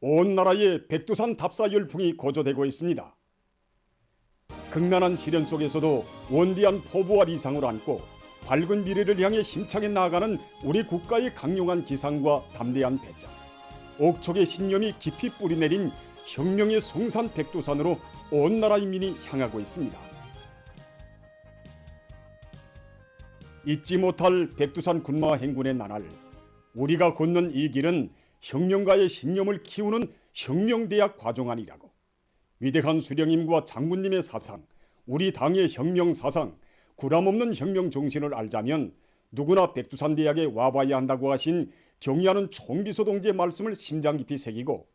온 나라에 백두산 답사 열풍이 고조되고 있습니다. 극난한 시련 속에서도 원대한 포부와 리상을 안고 밝은 미래를 향해 힘차게 나아가는 우리 국가의 강력한 기상과 담대한 배짱. 옥촉의 신념이 깊이 뿌리내린 혁명의 송산 백두산으로 온 나라 인민이 향하고 있습니다. 잊지 못할 백두산 군마 행군의 나날. 우리가 걷는 이 길은 혁명가의 신념을 키우는 혁명대학 과정안이라고. 위대한 수령님과 장군님의 사상, 우리 당의 혁명 사상, 구람없는 혁명 정신을 알자면 누구나 백두산 대학에 와봐야 한다고 하신 경의하는 총비서 동지의 말씀을 심장 깊이 새기고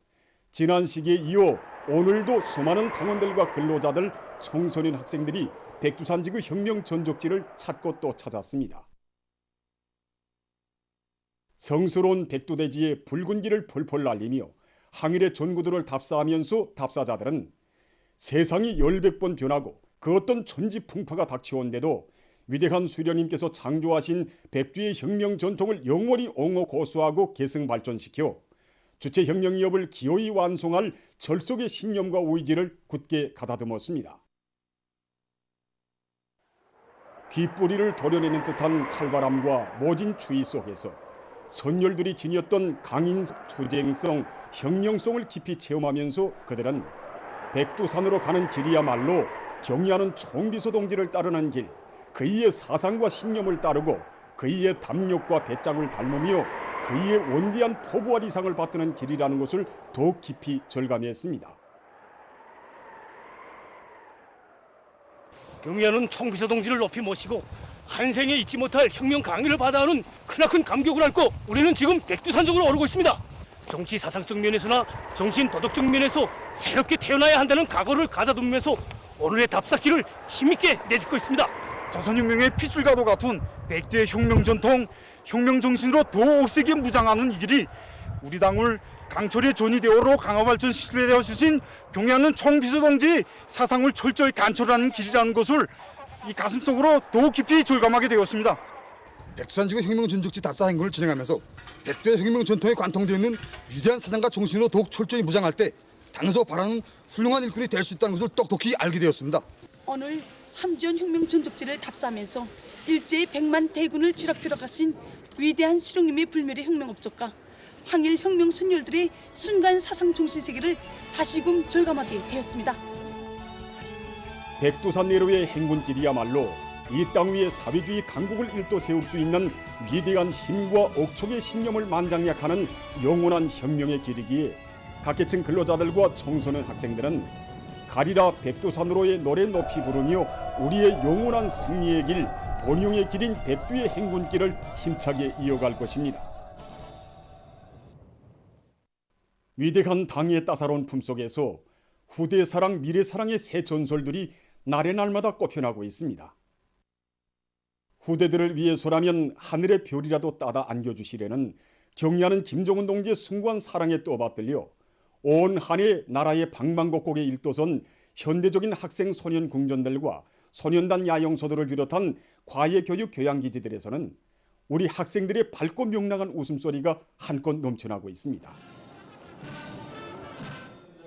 지난 시기에 이어 오늘도 수많은 당원들과 근로자들, 청소년 학생들이 백두산 지구 혁명 전적지를 찾고 또 찾았습니다. 성스러운 백두대지의 붉은 길을 펄펄 날리며 항일의 전구들을 답사하면서 답사자들은 세상이 열백 번 변하고 그 어떤 천지풍파가 닥쳐온데도 위대한 수련님께서 창조하신 백두의 혁명 전통을 영원히 옹호 고수하고 계승 발전시켜 주체 혁명 기업을 기호히 완성할 절속의 신념과 의지를 굳게 가다듬었습니다. 귓뿌리를 도려내는 듯한 칼바람과 모진 추위 속에서 선열들이 지녔던 강인 투쟁성, 혁명성을 깊이 체험하면서 그들은 백두산으로 가는 길이야말로 경의하는 총비서 동지를 따르는 길, 그이의 사상과 신념을 따르고 그이의 담력과 배짱을 닮으며 그이의 원대한 포부와 리상을 받드는 길이라는 것을 더욱 깊이 절감했습니다. 경의하는 총비서 동지를 높이 모시고 한생에 잊지 못할 혁명 강의를 받아하는 크나큰 감격을 안고 우리는 지금 백두산 쪽으로 오르고 있습니다. 정치 사상적 면에서나 정신 도덕적 면에서 새롭게 태어나야 한다는 각오를 가다듬으면서 오늘의 답사기를 힘있게 내딛고 있습니다. 조선혁명의 핏줄과도 같은 백두의 혁명 전통, 혁명 정신으로 더욱 세게 무장하는 이 길이 우리 당을 강철의 전위대오로 강화 발전 시대되어 주신 경의하는 총비서 동지 사상을 철저히 간철하는 길이라는 것을 이 가슴 속으로 더욱 깊이 절감하게 되었습니다. 백두산지구 혁명 전적지 답사 행군을 진행하면서 백두의 혁명 전통에 관통되어 있는 위대한 사상과 정신으로 더욱 철저히 무장할 때 당에서 바라는 훌륭한 일꾼이 될 수 있다는 것을 똑똑히 알게 되었습니다. 오늘 삼지연 혁명 전적지를 답사하면서 일제의 백만 대군을 쥐락펴러 가신 위대한 수령님의 불멸의 혁명업적과 항일 혁명 선열들의 순간 사상 정신 세계를 다시금 절감하게 되었습니다. 백두산 내로의 행군길이야말로 이 땅 위에 사회주의 강국을 일도 세울 수 있는 위대한 힘과 옥촉의 신념을 만장약하는 영원한 혁명의 길이기에 각계층 근로자들과 청소년 학생들은 가리라 백두산으로의 노래 높이 부르며 우리의 영원한 승리의 길, 본용의 길인 백두의 행군길을 힘차게 이어갈 것입니다. 위대한 당의 따사로운 품속에서 후대 사랑, 미래 사랑의 새 전설들이 날의 날마다 꼽혀나고 있습니다. 후대들을 위해서라면 하늘의 별이라도 따다 안겨주시려는 경의하는 김정은 동지의 숭고한 사랑에 떠받들려 온 한해 나라의 방방곡곡에 일도선 현대적인 학생 소년 궁전들과 소년단 야영소들을 비롯한 과외 교육 교양기지들에서는 우리 학생들의 밝고 명랑한 웃음소리가 한껏 넘쳐나고 있습니다.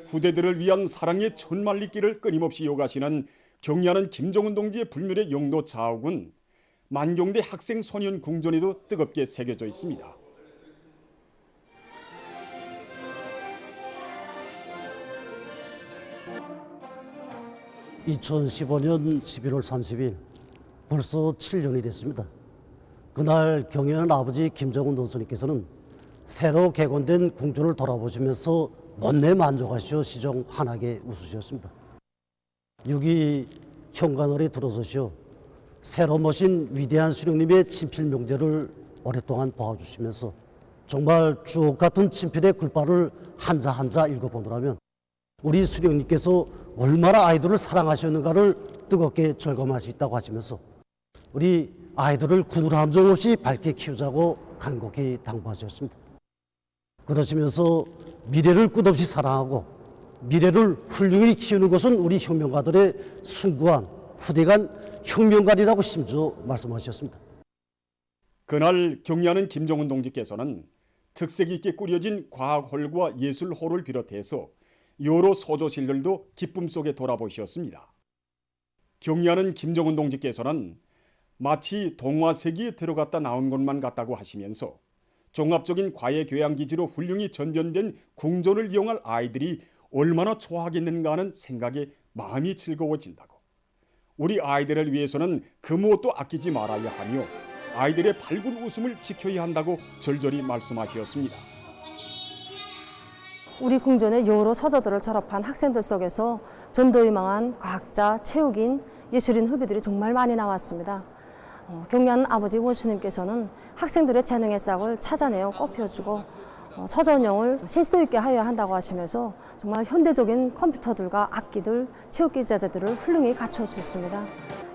후대들을 위한 사랑의 천만리길을 끊임없이 이어가시는 경의하는 김정은 동지의 불멸의 영도 자욱은 만경대 학생 소년 궁전에도 뜨겁게 새겨져 있습니다. (2015년 11월 30일) 벌써 7년이 됐습니다. 그날 경연한 아버지 김정은 노선님께서는 새로 개건된 궁전을 돌아보시면서 못내 만족하시어 시정 환하게 웃으셨습니다. 6.2 현관월에 들어서시어 새로 모신 위대한 수령님의 친필 명제를 오랫동안 봐주시면서 정말 주옥 같은 친필의 글발을 한자 한자 읽어보느라면 우리 수령님께서 얼마나 아이들을 사랑하셨는가를 뜨겁게 절감할 수 있다고 하시면서 우리 아이들을 군우로 함정 없이 밝게 키우자고 간곡히 당부하셨습니다. 그러시면서 미래를 끝없이 사랑하고 미래를 훌륭히 키우는 것은 우리 혁명가들의 숭고한 후대간 혁명가리라고 심지어 말씀하셨습니다. 그날 경의하는 김정은 동지께서는 특색 있게 꾸려진 과학홀과 예술홀을 비롯해서 여러 소조실들도 기쁨 속에 돌아보셨습니다. 경리하는 김정은 동지께서는 마치 동화 세계에 들어갔다 나온 것만 같다고 하시면서 종합적인 과외 교양 기지로 훌륭히 전변된 궁전을 이용할 아이들이 얼마나 좋아하겠는가 하는 생각에 마음이 즐거워진다고. 우리 아이들을 위해서는 그 무엇도 아끼지 말아야 하며 아이들의 밝은 웃음을 지켜야 한다고 절절히 말씀하셨습니다. 우리 궁전의 여러 서저들을 졸업한 학생들 속에서 전도유망한 과학자, 체육인, 예술인 후배들이 정말 많이 나왔습니다. 어, 경리하는 아버지 원수님께서는 학생들의 재능의 싹을 찾아내어 어, 서전용을 실소 있게 하여야 한다고 하시면서 정말 현대적인 컴퓨터들과 악기들, 체육기 자재들을 훌륭히 갖춰주셨습니다.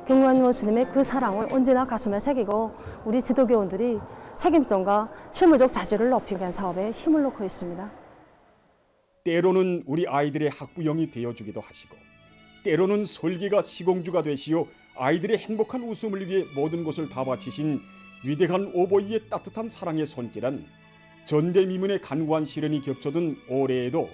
경리하는 원수님의 그 사랑을 언제나 가슴에 새기고 우리 지도교원들이 책임성과 실무적 자질을 높이기 위한 사업에 힘을 놓고 있습니다. 때로는 우리 아이들의 학부형이 되어주기도 하시고 때로는 설계가 시공주가 되시어 아이들의 행복한 웃음을 위해 모든 것을 다 바치신 위대한 오보이의 따뜻한 사랑의 손길은 전대미문의 간구한 시련이 겹쳐든 올해에도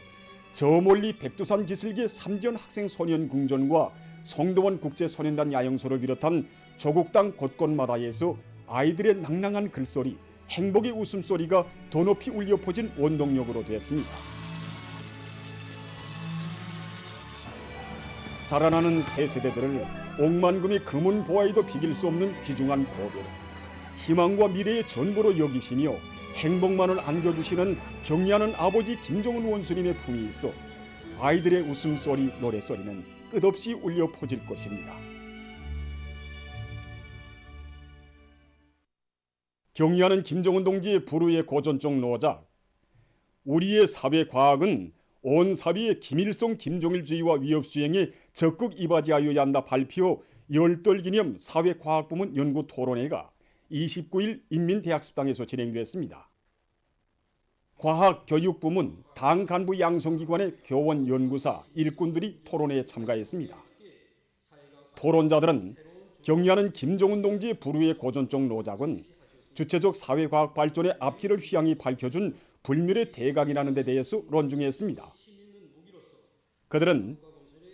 저 멀리 백두산 기슭의 삼전 학생 소년 궁전과 성도원 국제 소년단 야영소를 비롯한 조국 땅 곳곳마다에서 아이들의 낭낭한 글소리, 행복의 웃음소리가 더 높이 울려 퍼진 원동력으로 되었습니다. 자라나는 새 세대들을 억만금의 금은 보아에도 비길 수 없는 귀중한 고배로 희망과 미래의 전부로 여기시며 행복만을 안겨주시는 경리하는 아버지 김정은 원수님의 품이 있어 아이들의 웃음소리 노래소리는 끝없이 울려 퍼질 것입니다. 경리하는 김정은 동지의 불후의 고전적 노작 우리의 사회 과학은 온 사회의 김일성 김종일주의와 위협 수행에 적극 이바지하여야 한다 발표 열돌 기념 사회과학부문 연구 토론회가 29일 인민대학습당에서 진행됐습니다. 과학교육부문 당 간부 양성기관의 교원 연구사 일꾼들이 토론회에 참가했습니다. 토론자들은 경리하는 김정은 동지의 불후의 고전적 노작은 주체적 사회과학 발전의 앞길을 휘황히 밝혀준 불멸의 대각이라는 데 대해서 론중했습니다. 그들은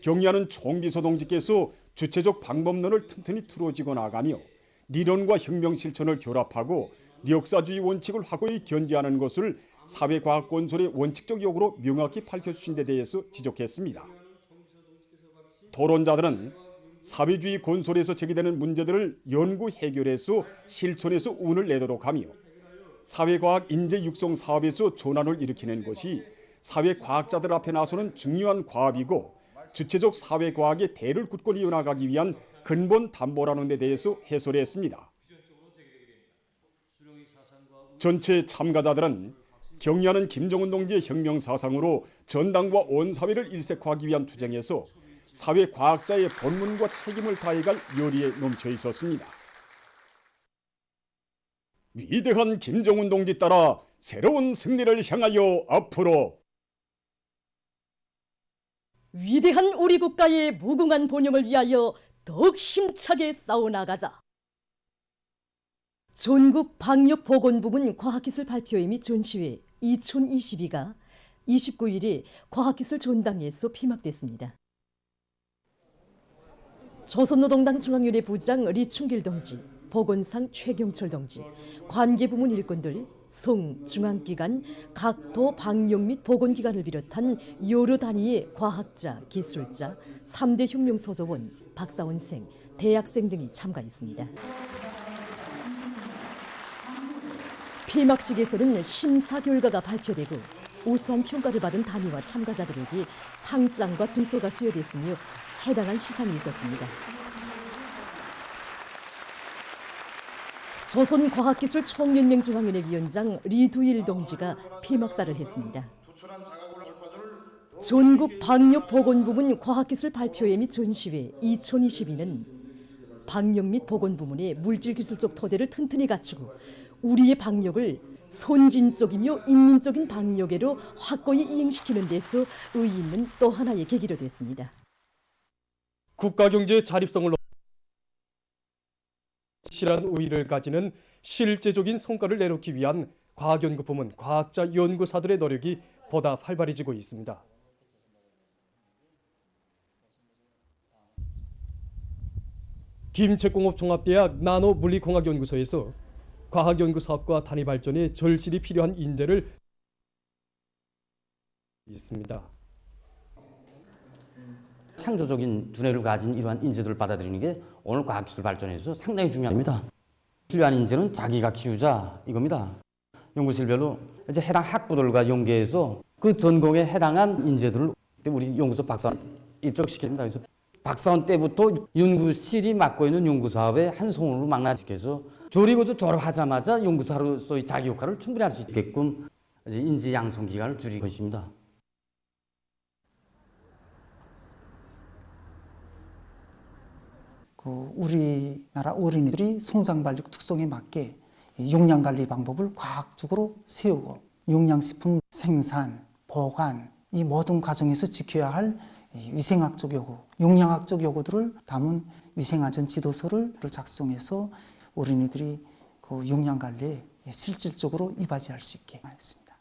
경리하는 총비서 동지께서 주체적 방법론을 튼튼히 틀어지고 나가며理論과 혁명 실천을 결합하고 역사주의 원칙을 확고히 견지하는 것을 사회과학 건설의 원칙적 요구로 명확히 밝혀주신 데 대해서 지적했습니다. 토론자들은 사회주의 건설에서 제기되는 문제들을 연구 해결해서 실천해서 운을 내도록 하며 사회과학 인재 육성 사업에서 전환을 일으키는 것이 사회과학자들 앞에 나서는 중요한 과업이고 주체적 사회과학의 대를 굳건히 이어나가기 위한 근본 담보라는 데 대해서 해설했습니다. 전체 참가자들은 경리하는 김정은 동지의 혁명 사상으로 전당과 온 사회를 일색화하기 위한 투쟁에서 사회 과학자의 본문과 책임을 다해갈 열의에 넘쳐 있었습니다. 위대한 김정은 동지 따라 새로운 승리를 향하여 앞으로 위대한 우리 국가의 무궁한 번영을 위하여 더욱 힘차게 싸워나가자. 전국 방역 보건부문 과학기술 발표회 및 전시회 2022가 29일에 과학기술 전당에서 피막됐습니다. 조선노동당 중앙위원회 부장 리충길 동지, 보건상 최경철 동지, 관계부문 일꾼들, 송, 중앙기관, 각도 방역 및 보건기관을 비롯한 여러 단위의 과학자, 기술자, 3대 혁명소조원, 박사원생, 대학생 등이 참가했습니다. 폐막식에서는 심사 결과가 발표되고 우수한 평가를 받은 단위와 참가자들에게 상장과 증서가 수여됐으며 해당한 시상이 있었습니다. 조선과학기술 총연맹중앙위원회 위원장 리두일 동지가 폐막사를 했습니다. 전국 방역보건부문 과학기술 발표회 및 전시회 2022는 방역 및 보건 부문의 물질기술적 토대를 튼튼히 갖추고 우리의 방역을 선진적이며 인민적인 방역에로 확고히 이행시키는 데서 의의 있는 또 하나의 계기로 됐습니다. 국가 경제 자립성을 높- 실한 우위를 가지는 실제적인 성과를 내놓기 위한 과학연구 부문 과학자 연구사들의 노력이 보다 활발해지고 있습니다. 김책공업종합대학 나노물리공학연구소에서 과학 연구 사업과 단위 발전에 절실히 필요한 인재를 있습니다. 창조적인 두뇌를 가진 이러한 인재들을 받아들이는 게 오늘 과학기술 발전에서 상당히 중요합니다. 필요한 인재는 자기가 키우자 이겁니다. 연구실별로 이제 해당 학부들과 연계해서 그 전공에 해당한 인재들을 우리 연구소 박사원 입적시킵니다. 그래서 박사원 때부터 연구실이 맡고 있는 연구 사업에 한 손으로 망라시켜서 그리고 졸업하자마자 연구사로서의 자기 역할을 충분히 할 수 있게끔 인재 양성 기간을 줄인 것입니다. 그 우리나라 어린이들이 성장 발육 특성에 맞게 이 용량 관리 방법을 과학적으로 세우고 용량식품 생산, 보관 이 모든 과정에서 지켜야 할이 위생학적 요구, 용량학적 요구들을 담은 위생안전 지도서를 작성해서 어린이들이 그 용량 관리에 실질적으로 이바지할 수 있게 하였습니다.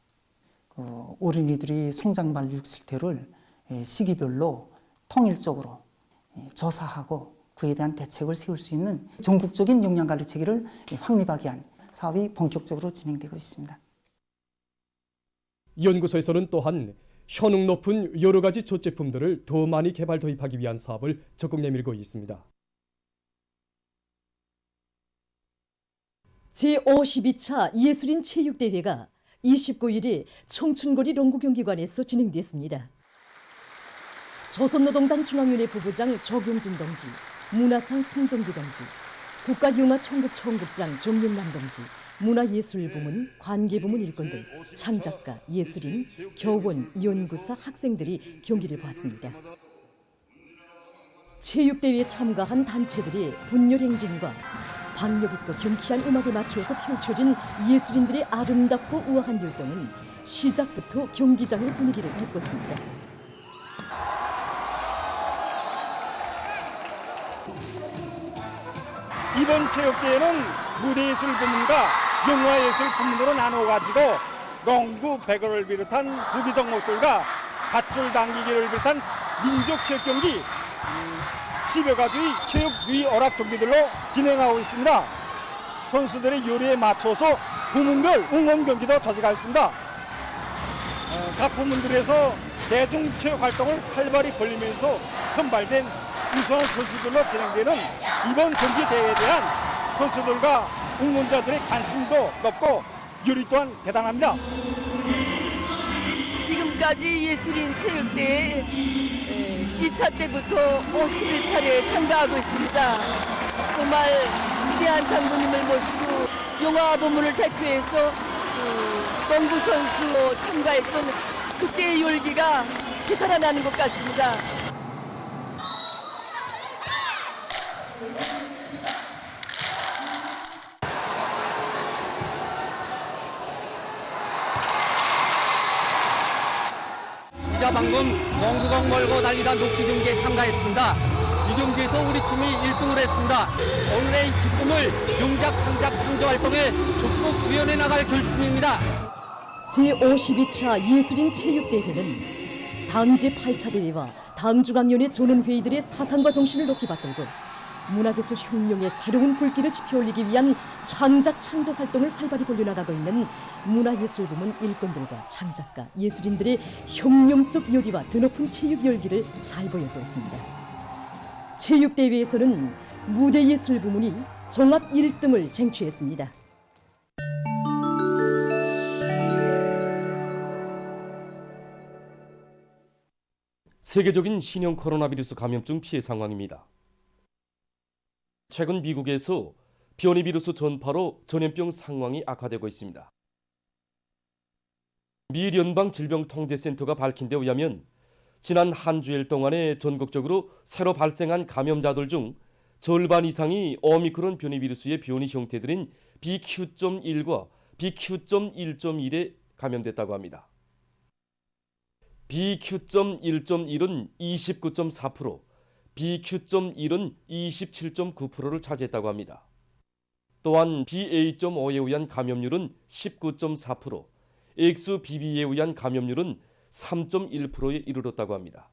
그 어린이들이 성장 발육 실태를 시기별로 통일적으로 조사하고 그에 대한 대책을 세울 수 있는 전국적인 영양 관리 체계를 확립하기 위한 사업이 본격적으로 진행되고 있습니다. 연구소에서는 또한 효능 높은 여러 가지 조제품들을 더 많이 개발 도입하기 위한 사업을 적극 내밀고 있습니다. 제52차 예술인 체육대회가 29일에 청춘거리 롱구경기관에서 진행됐습니다. 조선노동당 중앙위원회 부부장 조경준 동지, 문화상 승정기 동지, 국가융화총국 총국장 정용남 동지, 문화예술부문, 관계부문 일꾼들, 창작가, 예술인, 교원, 연구사, 학생들이 경기를 봤습니다. 체육대회에 참가한 단체들의 분열행진과 박력 있고 경쾌한 음악에 맞추어서 펼쳐진 예술인들의 아름답고 우아한 율동은 시작부터 경기장의 분위기를 바꿨습니다. 이번 체육대회는 무대예술 부문과 영화예술 부문으로 나눠가지고 농구, 배구를 비롯한 구기 종목들과 밧줄 당기기를 비롯한 민족 체육 경기 음, 10여 가지의 체육 유의 오락 경기들로 진행하고 있습니다. 선수들의 요리에 맞춰서 부문별 응원 경기도 조직하였습니다. 어, 각 부문들에서 대중 체육 활동을 활발히 벌리면서 선발된 우수한 선수들로 진행되는 이번 경기 대회에 대한 선수들과 응원자들의 관심도 높고 요리 또한 대단합니다. 지금까지 예술인 체육대회 2차 때부터 51차례 참가하고 있습니다. 정말 위대한 장군님을 모시고 영화 부문을 대표해서 그 농구 선수 참가했던 그때의 열기가 되살아나는 것 같습니다. 농구공 몰고 달리다 녹지 경기에 참가했습니다. 이 경기에서 우리 팀이 1등을 했습니다. 오늘의 이 기쁨을 용작 창작 창조 활동에 적극 구현해 나갈 결심입니다. 제52차 예술인 체육대회는 다음 제8차 대회와 다음 중앙위원회 조론회의들의 사상과 정신을 높이 받들고 문화예술 혁명의 새로운 불길을 지펴올리기 위한 창작 창조 활동을 활발히 벌려나가고 있는 문화예술 부문 일꾼들과 창작가, 예술인들의 혁명적 열의와 드높은 체육 열기를 잘 보여주었습니다. 체육대회에서는 무대예술 부문이 종합 1등을 쟁취했습니다. 세계적인 신형 코로나 바이러스 감염증 피해 상황입니다. 최근 미국에서 변이 비루스 전파로 전염병 상황이 악화되고 있습니다. 미 연방 질병통제센터가 밝힌 데 의하면 지난 한 주일 동안에 전국적으로 새로 발생한 감염자들 중 절반 이상이 오미크론 변이 비루스의 변이 형태들인 BQ.1과 BQ.1.1에 감염됐다고 합니다. BQ.1.1은 29.4%, BQ.1은 27.9%를 차지했다고 합니다. 또한 BA.5에 의한 감염률은 19.4%, XBB에 의한 감염률은 3.1%에 이르렀다고 합니다.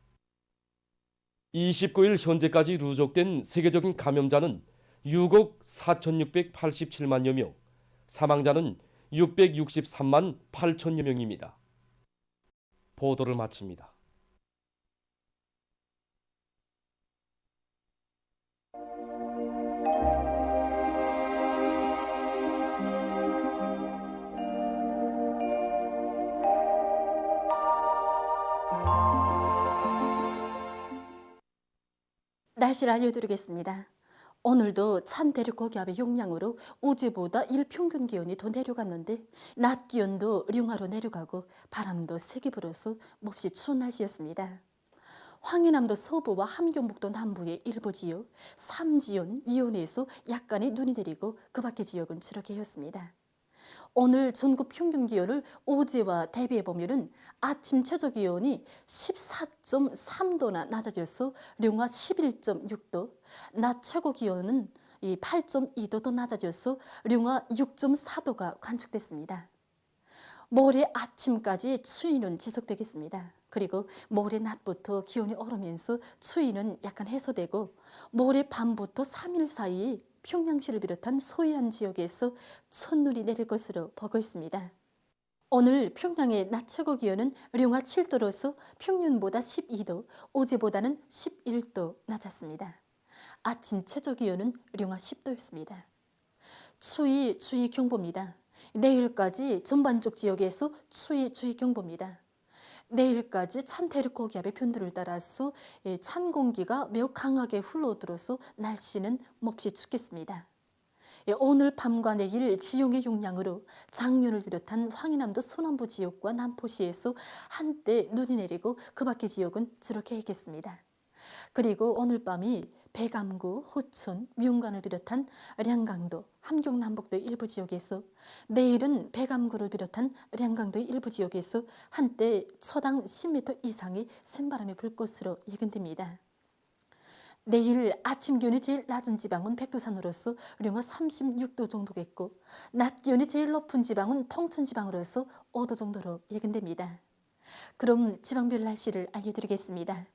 29일 현재까지 누적된 세계적인 감염자는 6억 4,687만여 명, 사망자는 663만 8천여 명입니다. 보도를 마칩니다. 날씨를 알려드리겠습니다. 오늘도 찬 대륙 고기압의 용량으로 어제보다 일평균 기온이 더 내려갔는데 낮 기온도 룡하로 내려가고 바람도 세게 불어서 몹시 추운 날씨였습니다. 황해남도 서부와 함경북도 남부의 일부 지역, 삼지연, 위원에서 약간의 눈이 내리고 그 밖의 지역은 추락해였습니다. 오늘 전국 평균 기온을 어제와 대비해 보면은 아침 최저 기온이 14.3도나 낮아져서 룡화 11.6도, 낮 최고 기온은 이 8.2도 더 낮아져서 룡화 6.4도가 관측됐습니다. 모레 아침까지 추위는 지속되겠습니다. 그리고 모레 낮부터 기온이 오르면서 추위는 약간 해소되고 모레 밤부터 3일 사이에 평양시를 비롯한 소해안 지역에서 첫눈이 내릴 것으로 보고 있습니다. 오늘 평양의 낮 최고 기온은 룡화 7도로서 평년보다 12도, 어제보다는 11도 낮았습니다. 아침 최저 기온은 룡화 10도였습니다. 추위 주의 경보입니다. 내일까지 전반적 지역에서 추위 주의 경보입니다. 내일까지 찬 대륙 고기압의 변두를 따라서 찬 공기가 매우 강하게 흘러들어서 날씨는 몹시 춥겠습니다. 오늘 밤과 내일 지용의 용량으로 장년을 비롯한 황해남도 서남부 지역과 남포시에서 한때 눈이 내리고 그 밖의 지역은 주룩해 있겠습니다. 그리고 오늘 밤이 배감구, 호천, 미용관을 비롯한 량강도, 함경 남북도의 일부 지역에서 내일은 배감구를 비롯한 량강도의 일부 지역에서 한때 초당 10m 이상의 센바람이 불 것으로 예견됩니다. 내일 아침 기온이 제일 낮은 지방은 백두산으로서 령화 36도 정도겠고 낮 기온이 제일 높은 지방은 통천 지방으로서 5도 정도로 예견됩니다. 그럼 지방별 날씨를 알려드리겠습니다.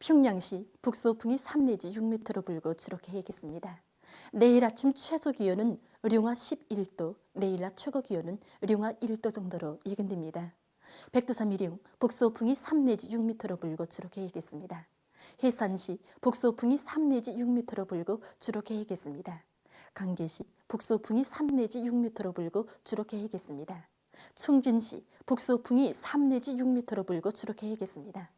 평양시 북서풍이 3 내지 6m로 불고 주룩해야겠습니다. 내일 아침 최저 기온은 룡화 11도, 내일 낮 최고 기온은 룡화 1도 정도로 예견됩니다. 백두산 미령 북서풍이 3 내지 6m로 불고 주룩해야겠습니다. 해산시 북서풍이 3 내지 6m로 불고 주룩해야겠습니다. 강계시 북서풍이 3 내지 6m로 불고 주룩해야겠습니다. 청진시 북서풍이 3 내지 6m로 불고 주룩해야겠습니다.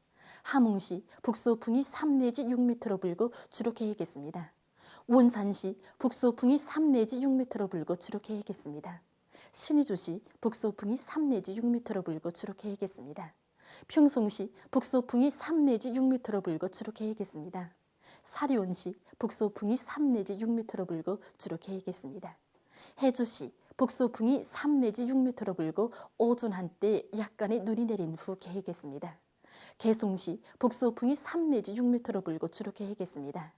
함흥시 북서풍이 3 내지 6m로 불고 주룩해야겠습니다. 원산시 북서풍이 3 내지 6m로 불고 주룩해야겠습니다. 신의주시 북서풍이 3 내지 6m로 불고 주룩해야겠습니다. 평송시 북서풍이 3 내지 6m로 불고 주룩해야겠습니다. 사리온시 북서풍이 3 내지 6m로 불고 주룩해야겠습니다. 해주시 북서풍이 3 내지 6m로 불고 오전 한때 약간의 눈이 내린 후 개겠습니다. 개송시 북서풍이 3 내지 6m로 불고 주룩해야겠습니다.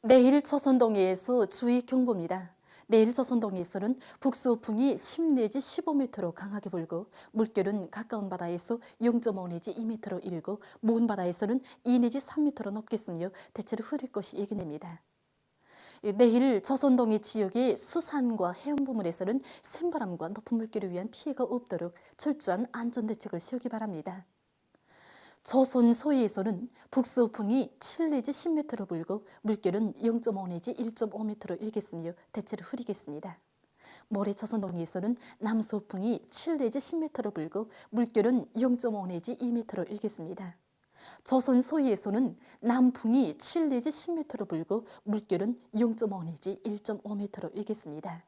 내일 초선동해에서 주의 경보입니다. 내일 조선동에서는 북서풍이 10 내지 15m로 강하게 불고 물결은 가까운 바다에서 0.5 내지 2m로 일고 먼 바다에서는 2 내지 3m로 높겠으며 대체로 흐릴 것이 예견됩니다. 내일 조선동해 지역의 수산과 해안 부문에서는 샘바람과 높은 물결을 위한 피해가 없도록 철저한 안전 대책을 세우기 바랍니다. 조선 서해에서는 북서풍이 7 내지 10m로 불고 물결은 0.5 내지 1.5m로 일겠으며 대체로 흐리겠습니다. 모레 조선 동해에서는 남서풍이 7 내지 10m로 불고 물결은 0.5 내지 2m로 일겠습니다. 조선 서해에서는 남풍이 7 내지 10m로 불고 물결은 0.5 내지 1.5m로 일겠습니다.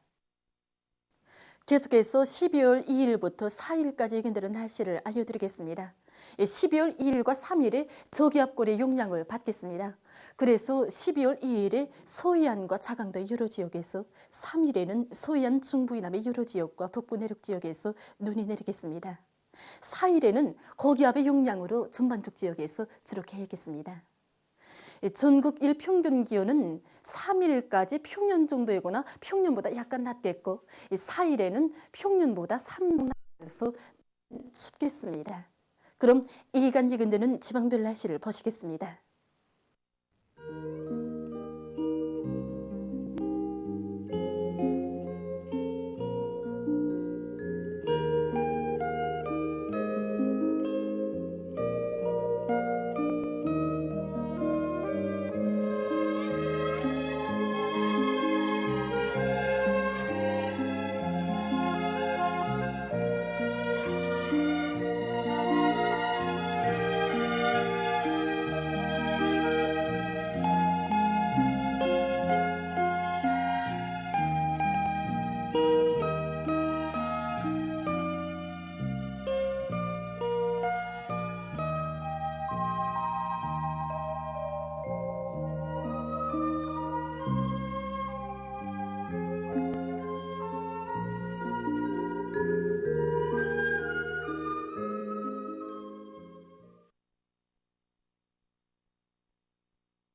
계속해서 12월 2일부터 4일까지 예견되는 날씨를 알려드리겠습니다. 12월 2일과 3일에 저기압골의 용량을 받겠습니다. 그래서 12월 2일에 서해안과 자강도 여러 지역에서 3일에는 서해안 중부 이남의 여러 지역과 북부 내륙 지역에서 눈이 내리겠습니다. 4일에는 고기압의 용량으로 전반적 지역에서 주룩해야겠습니다. 이 전국 일평균 기온은 3일까지 평년 정도이거나 평년보다 약간 낮겠고 이 4일에는 평년보다 3도 낮아서 춥겠습니다. 그럼 이 기간 예견되는 지방별 날씨를 보시겠습니다.